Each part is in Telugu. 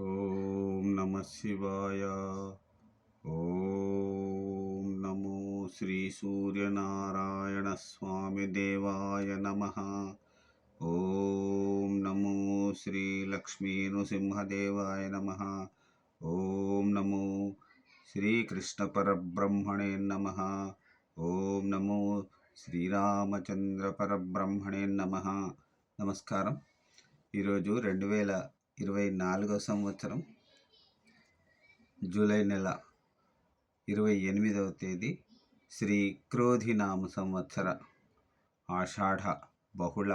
ఓం నమ శివాయ. ఓం నమో శ్రీ సూర్యనారాయణ స్వామి దేవాయ నమ. ఓం నమో శ్రీ లక్ష్మీ నృసింహదేవాయ నమ. ఓం నమో శ్రీకృష్ణ పరబ్రహ్మణే నమ. ఓం నమో శ్రీరామచంద్ర పరబ్రహ్మణే నమ. నమస్కారం. ఈరోజు రెండు వేల ఇరవై నాలుగో సంవత్సరం జూలై నెల ఇరవై ఎనిమిదవ తేదీ శ్రీ క్రోధినామ సంవత్సర ఆషాఢ బహుళ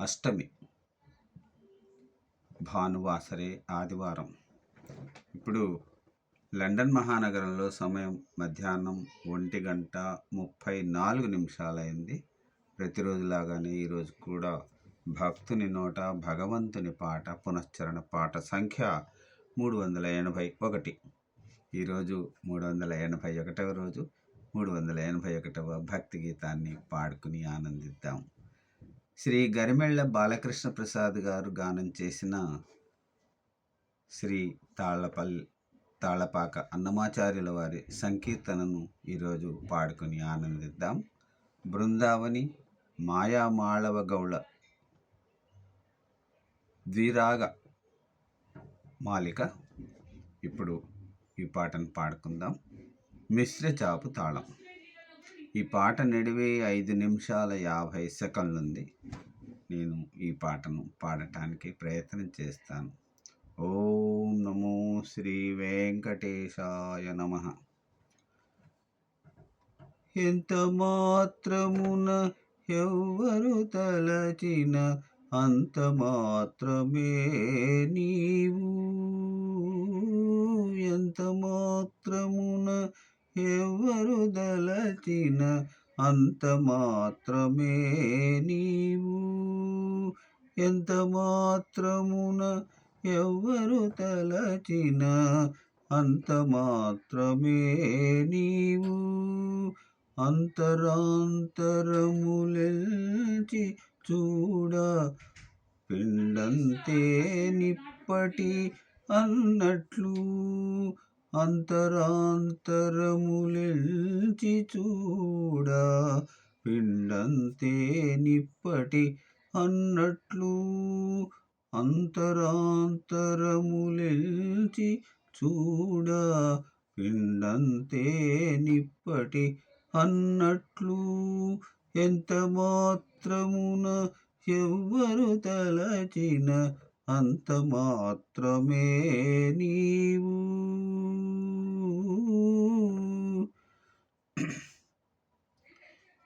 అష్టమి భానువాసరే ఆదివారం. ఇప్పుడు లండన్ మహానగరంలో సమయం మధ్యాహ్నం ఒంటి గంట ముప్పై నాలుగు నిమిషాలైంది. ప్రతిరోజులాగానే ఈరోజు కూడా భక్తుని నోట భగవంతుని పాట పునశ్చరణ పాట సంఖ్య మూడు వందల ఎనభై ఒకటి. ఈరోజు మూడు వందల ఎనభై ఒకటవ రోజు. మూడు వందల ఎనభై ఒకటవ భక్తి గీతాన్ని పాడుకుని ఆనందిద్దాం. శ్రీ గరిమెళ్ళ బాలకృష్ణ ప్రసాద్ గారు గానం చేసిన శ్రీ తాళ్ళపల్లి తాళపాక అన్నమాచార్యుల వారి సంకీర్తనను ఈరోజు పాడుకుని ఆనందిద్దాం. బృందావని మాయామాళవ గౌళ ద్విరాగ మాలిక. ఇప్పుడు ఈ పాటను పాడుకుందాం. మిశ్ర చాపు తాళం. ఈ పాట నడివే ఐదు నిమిషాల యాభై సెకండ్లుంది. నేను ఈ పాటను పాడటానికి ప్రయత్నం చేస్తాను. ఓం నమో శ్రీ వెంకటేశాయ నమ. ఎంత మాత్రమున ఎవ్వరు తలచిన అంత మాత్రమే నీవు. ఎంత మాత్రమున ఎవరు దలచిన అంత మాత్రమే నీవు. ఎంత మాత్రమున ఎవరు తలచిన అంత మాత్రమే నీవు. అంతరాంతరములెల్చి చూడ. పిండంతే నిప్పటి అన్నట్లు అంతరాంతరములెల్చి చూడ. పిండంతే నిప్పటి అన్నట్లు అంతరాంతరములెల్చి చూడ. పిండంతే నిప్పటి అన్నట్లు ఎంత మాత్రమున ఎవ్వరు తలచిన అంత మాత్రమే నీవు.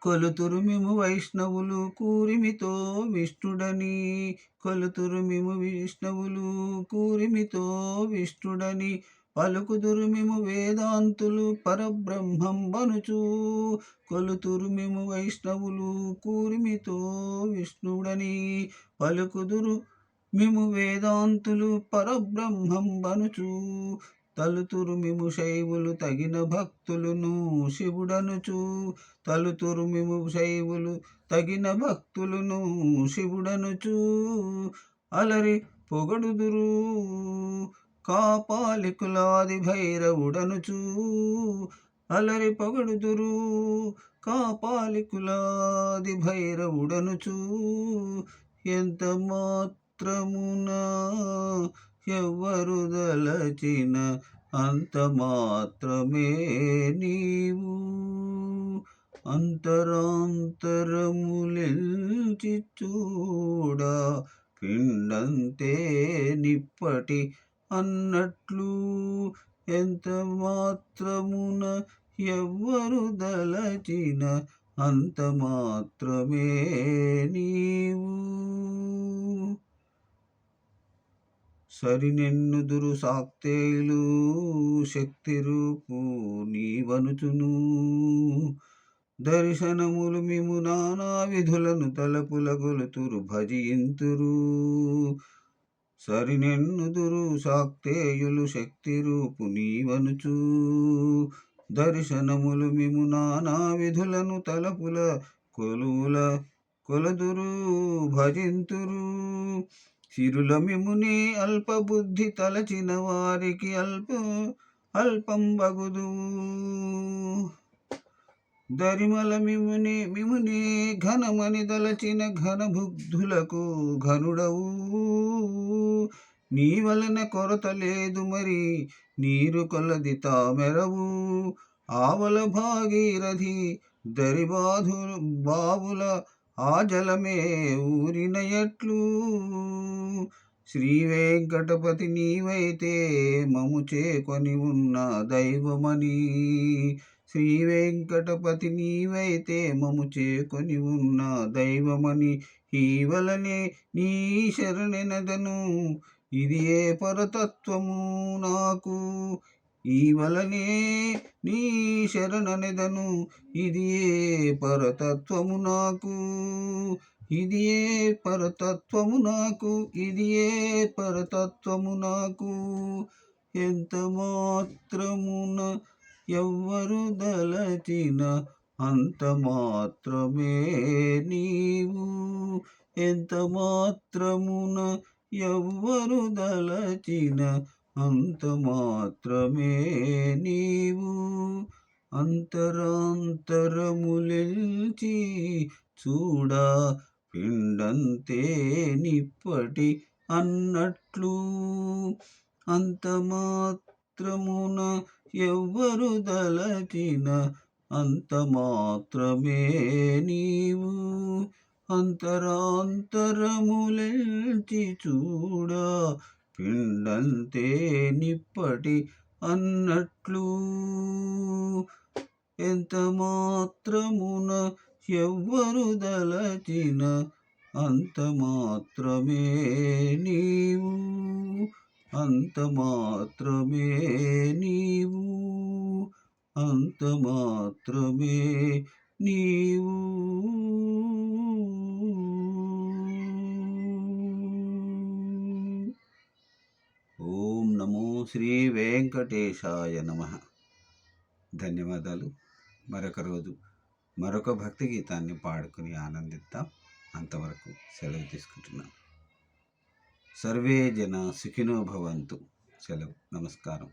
కొలుతురు మేము వైష్ణవులు కూరిమితో విష్ణుడని. కొలుతురు మేము విష్ణవులు కూరిమితో విష్ణుడని. పలుకుదురు మేము వేదాంతులు పరబ్రహ్మం బనుచు కొలుతురు మేము వైష్ణవులు కూరిమితో విష్ణుడని. పలుకుదురు మేము వేదాంతులు పరబ్రహ్మం బనుచు తలుతురు మేము శైవులు తగిన భక్తులను శివుడనుచు. తలుతురు మేము శైవులు తగిన భక్తులను శివుడనుచు. అలరి పొగడుదురు కాపాలికులాది భైరవుడనుచు అలరి పొగడుదురు. కాపాలికులాది భైరవుడనుచు ఎంత మాత్రమునా ఎవ్వరు దలచిన అంత మాత్రమే నీవు. అంతరాంతరములెల్చి చూడ పిండంతే నిప్పటి అన్నట్లు ఎంత మాత్రమున ఎవ్వరు దలచిన అంత మాత్రమే నీవు. సరినెన్నుదురు సాక్తేలు శక్తి రూపు నీవనుచును. దర్శనములు మిము నానా విధులను తలపుల గొలుతురు భజింతురు. సరినెన్నుదురు సాక్తేయులు శక్తి రూపు నీవనుచు. దర్శనములు మిము నానా విధులను తలపుల కొలువుల కొలదురు భజింతురు. సిరుల మిముని అల్పబుద్ధి తలచిన వారికి అల్ప అల్పం బగుదు దరిమల మిముని మిముని ఘనమని దలచిన ఘనబుద్ధులకు ఘనుడవు. నీ వలన కొరత లేదు మరి నీరు కొలది తామెరవు. ఆవల భాగీరథి దరిబాధు బావుల ఆ జలమే శ్రీ వెంకటపతి నీవైతే మము చేకొని ఉన్న దైవమని. శ్రీ వెంకటపతి నీవైతే మము చేకొని ఉన్న దైవమని ఈ వలనే నీ శరణెనదను. ఇది ఏ పరతత్వము నాకు? ఈ వలనే నీ శరణనెదను. ఇది ఏ పరతత్వము నాకు? ఇది ఏ పరతత్వము నాకు? ఇది ఏ పరతత్వము నాకు? ఎంత మాత్రమున ఎవ్వరు దలచిన అంత మాత్రమే నీవు. ఎంత మాత్రమున ఎవ్వరు దలచిన అంత మాత్రమే నీవు. అంతరాంతరములెల్చి చూడ పిండంతే నిప్పటి అన్నట్లు. అంత మాత్ర మాత్రమున ఎవ్వరు దలచిన అంత మాత్రమే నీవు. అంతరాంతరములెల్చి చూడ పిండంతే నిప్పటి అన్నట్లు. ఎంత మాత్రమున ఎవ్వరు దలచిన అంత మాత్రమే నీవు. అంత మాత్రమే నీవు అంత మాత్రమే నీవు. ఓం నమో శ్రీ వెంకటేశాయ నమ. ధన్యవాదాలు. మరొక రోజు మరొక భక్తి గీతాన్ని పాడుకుని ఆనందిద్దాం. అంతవరకు సెలవు తీసుకుంటున్నాం సర్వే జన సుఖినో భవంతు. సెలవు. నమస్కారం.